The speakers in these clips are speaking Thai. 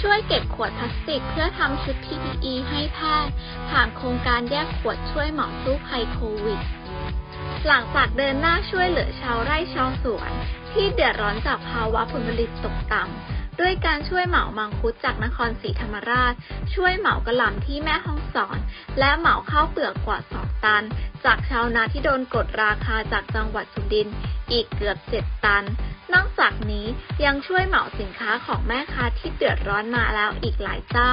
ช่วยเก็บขวดพลาสติก เพื่อทำชุด PPE ให้แพทย์ ผ่านโครงการแยกขวดช่วยหมอสู้ภัยโควิด หลังจากเดินหน้าช่วยเหลือชาวไร่ชาวสวน ที่เดือดร้อนจากภาวะผลผลิตตกต่ำด้วยการช่วยเหมามังคุดจากนครศรีธรรมราช ช่วยเหมากระหล่ำที่แม่ห้องสอน และเหมาข้าวเปลือกกว่า2ตัน จากชาวนาที่โดนกดราคาจากจังหวัดสุรินทร์อีกเกือบ7ตัน นอกจากนี้ยังช่วยเหมาสินค้าของแม่ค้าที่เดือดร้อนมาแล้วอีกหลายเจ้า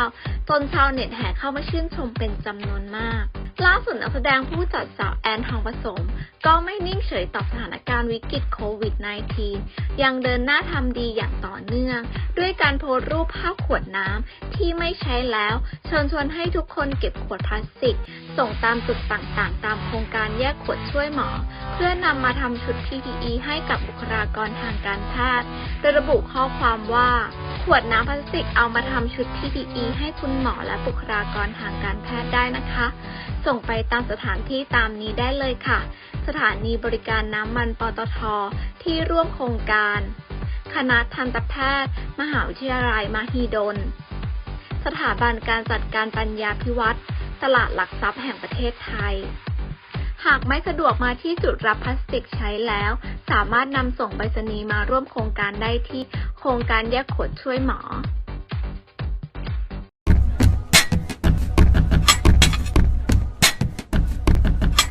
จนชาวเน็ตแห่เข้ามาชื่นชมเป็นจำนวนมาก ล่าสุดนักแสดงผู้จัดสาวแอนทองผสม ก็ไม่นิ่งเฉยต่อสถานการณ์วิกฤตโควิด -19 ยังเดินหน้าทำดีอย่างต่อเนื่อง ด้วยการโพสรูปภาพขวดน้ำที่ไม่ใช้แล้วเชิญชวนให้ทุกคนเก็บขวดพลาสติก ส่งตามจุดต่างๆ ตามโครงการแยกขวดช่วยหมอ เพื่อนำมาทำชุด PPE ให้กับบุคลากรทางการแพทย์โดยระบุข้อความว่าขวดน้ำพลาสติกเอามาทำชุด PPE ให้คุณหมอและบุคลากรทางการแพทย์ได้นะคะ ส่งไปตามสถานที่ตามนี้ได้เลยค่ะ สถานีบริการน้ำมันปตท ที่ร่วมโครงการ คณะทันตแพทย์ มหาวิทยาลัยมหิดล สถาบันการจัดการปัญญาพิวัตรตลาดหลักทรัพย์แห่งประเทศไทย หากไม่สะดวกมาที่จุดรับพลาสติกใช้แล้ว สามารถนำส่งไปรษณีย์มาร่วมโครงการได้ที่โครงการแยกขวดช่วยหมอ